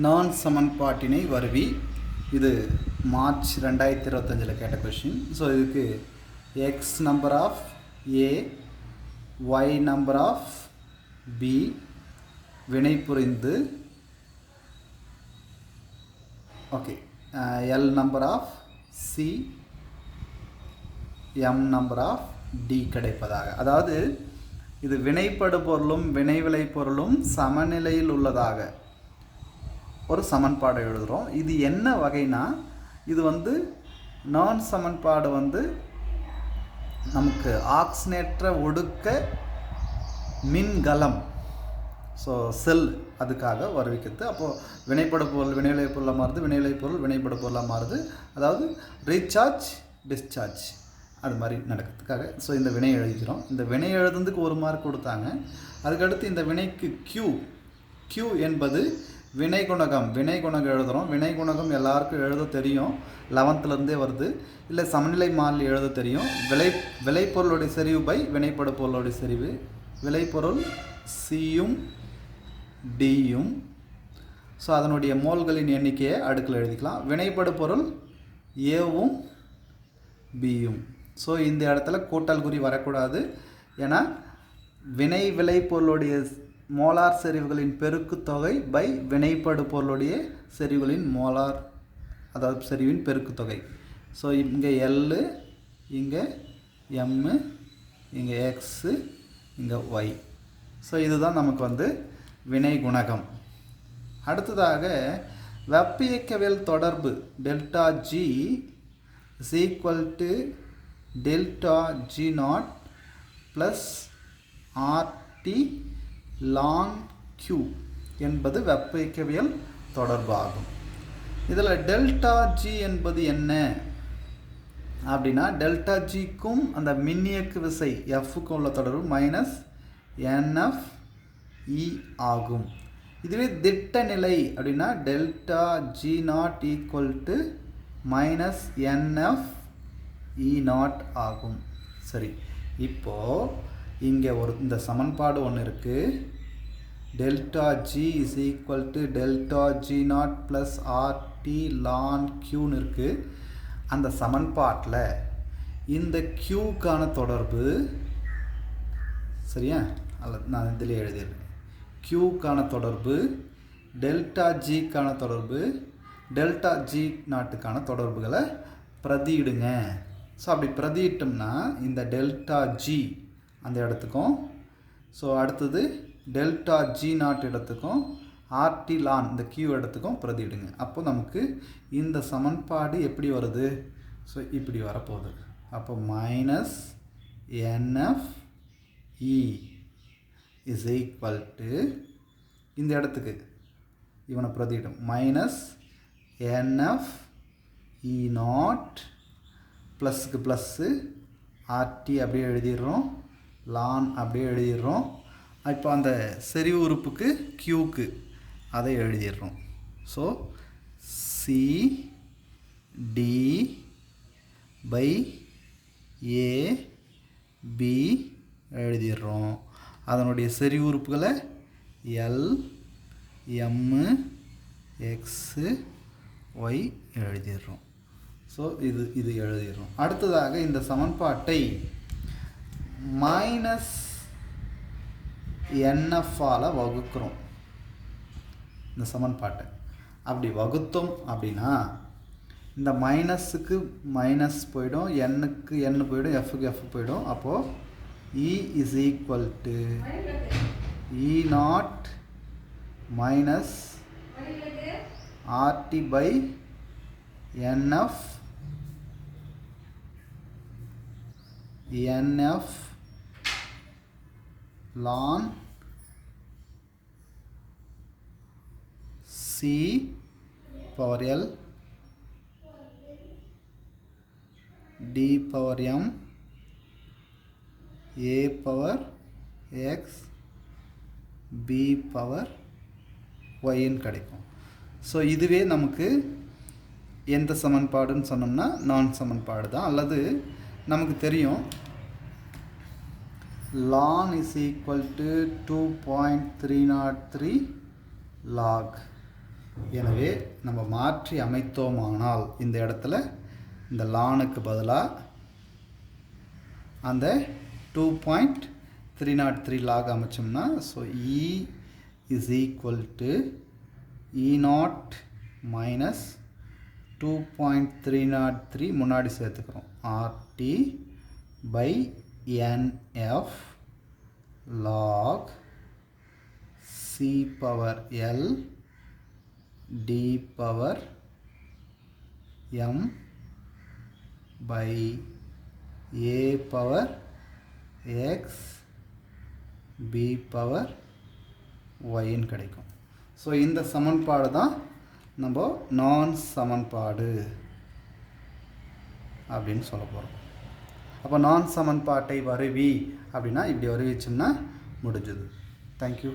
நான் சமன்பாட்டினை வருவி. இது மார்ச் ரெண்டாயிரத்தி இருபத்தஞ்சில் கேட்ட கொஷின் ஸோ இதுக்கு X number of A Y number of B வினை புரிந்து okay L number of C M number of D கிடைப்பதாக. அதாவது இது வினைப்படு பொருளும் வினைவிளை பொருளும் சமநிலையில் உள்ளதாக. ஒரு சமன்பாடை எழுதுகிறோம் இது என்ன வகைனா இது வந்து நான் சமன்பாடு வந்து நமக்கு ஆக்சினேற்ற ஒடுக்க மின்கலம். ஸோ செல் அதுக்காக வருவிக்கிறது. அப்போது வினைப்பட பொருள் வினைவிளை பொருளாக மாறுது வினைவிளை பொருள் வினைப்பட பொருளாக மாறுது. அதாவது ரீசார்ஜ் டிஸ்சார்ஜ் அது மாதிரி நடக்கிறதுக்காக. ஸோ இந்த வினை எழுதிக்கிறோம் இந்த வினை எழுதுறதுக்கு ஒரு மார்க் கொடுத்தாங்க. அதுக்கடுத்து இந்த வினைக்கு க்யூ க்யூ என்பது வினை குணகம் வினை குணகம் எழுதுகிறோம் வினை குணகம் எல்லாருக்கும் எழுத தெரியும். லெவன்த்துலேருந்தே வருது. இல்லை சமநிலை மாறி எழுத தெரியும். விளை விளைபொருளுடைய செறிவு பை வினைப்படு பொருளுடைய செறிவு. விளைபொருள் சியும் டியும் ஸோ அதனுடைய மோல்களின் எண்ணிக்கையை அடுக்கில் எழுதிக்கலாம். வினைப்படு பொருள் ஏவும் பியும் ஸோ இந்த இடத்துல கூட்டல் குறி வரக்கூடாது. ஏன்னா வினை விளைபொருளுடைய மோலார் செறிவுகளின் பெருக்குத்தொகை பை வினைப்படு பொருளுடைய செறிவுகளின் மோலார் அதாவது செறிவின் பெருக்குத்தொகை ஸோ இங்கே எல்லு இங்கே எம்மு இங்கே எக்ஸு இங்கே ஒய் ஸோ இதுதான் நமக்கு வந்து வினை குணகம். அடுத்ததாக வெப்ப இயக்கவியல் தொடர்பு delta G is equal to delta G nought plus RT ln Q என்பது வெப்ப இயக்கவியல் தொடர்பாகும். இதில் டெல்டா ஜி என்பது என்ன? அப்படின்னா டெல்டா ஜிக்கும் அந்த மின்னியக்கு விசை எஃப்க்கும் உள்ள தொடர்பு மைனஸ் என்எஃப் இ ஆகும். இதுவே திட்ட நிலை அப்படின்னா delta G nought equal to minus NF E nought ஆகும். சரி இப்போது இங்கே ஒரு இந்த சமன்பாடு ஒன்று இருக்குது delta G is equal to delta G nought plus RT ln க்யூன்னு இருக்குது அந்த சமன்பாட்டில் இந்த க்யூக்கான தொடர்பு சரியா? அல்ல நான் இதிலே எழுதிடுறேன் க்யூக்கான தொடர்பு டெல்டா ஜிக்கான தொடர்பு டெல்டா ஜி நாட்டுக்கான தொடர்புகளை பிரதியிடுங்க. ஸோ அப்படி பிரதியிட்டோம்னா இந்த டெல்டா ஜி அந்த இடத்துக்கும். ஸோ அடுத்தது டெல்டா ஜி நாட் இடத்துக்கும் ஆர்டி லான் இந்த கியூ இடத்துக்கும் பிரதியிடுங்க. அப்போ நமக்கு இந்த சமன்பாடு எப்படி வருது? ஸோ இப்படி வரப்போகுது. அப்போ minus NF E is equal to இந்த இடத்துக்கு இவனை பிரதியிடும். மைனஸ் என்எஃப் இ நாட் ப்ளஸ்க்கு ப்ளஸ்ஸு ஆர்டி அப்படியே எழுதிடுறோம். லான் அப்படியே எழுதிடுறோம். இப்போ அந்த செறிவு உறுப்புக்கு க்யூக்கு அதை எழுதிடுறோம். So C D by A B எழுதிடுறோம். அதனுடைய செறிவு உறுப்புகளை எல் எம்மு எக்ஸு ஒய் எழுதிடுறோம். ஸோ இது இது எழுதிடுறோம். அடுத்ததாக இந்த சமன்பாட்டை மைனஸ் என்எஃப்பால் வகுக்கிறோம். இந்த சமன்பாட்டை. அப்படி வகுத்தோம் அப்படின்னா இந்த மைனஸுக்கு மைனஸ் போயிடும் எண்ணுக்கு எண்ணு போயிடும் எஃப்க்கு எஃப் போயிடும். அப்போது E is equal to E nought minus RT by NF NF ln c power l d power m a power x b power yன்னு கிடைக்கும். ஸோ இதுவே நமக்கு எந்த சமன்பாடுன்னு சொன்னோம்னா நான் சமன்பாடு தான் அல்லது நமக்கு தெரியும் ln is equal to 2.303 log. எனவே நம்ம மாற்றி அமைத்தோமானால் இந்த இடத்துல இந்த லானுக்கு பதிலாக அந்த two point three nought three log அமைச்சோம்னா so E is equal to E nought minus two point three nought three முன்னாடி சேர்த்துக்கிறோம். RT by NF log C power L D power M by A power X B power ஒய்ன்னு கிடைக்கும். So இந்த சமன்பாடு தான் நம்ம நான் சமன்பாடு அப்படின்னு சொல்ல போகிறோம் அப்போ நான் சமன்பாட்டை வருவி அப்படின்னா இப்படி வருவிச்சோம்னா முடிஞ்சது. தேங்க்யூ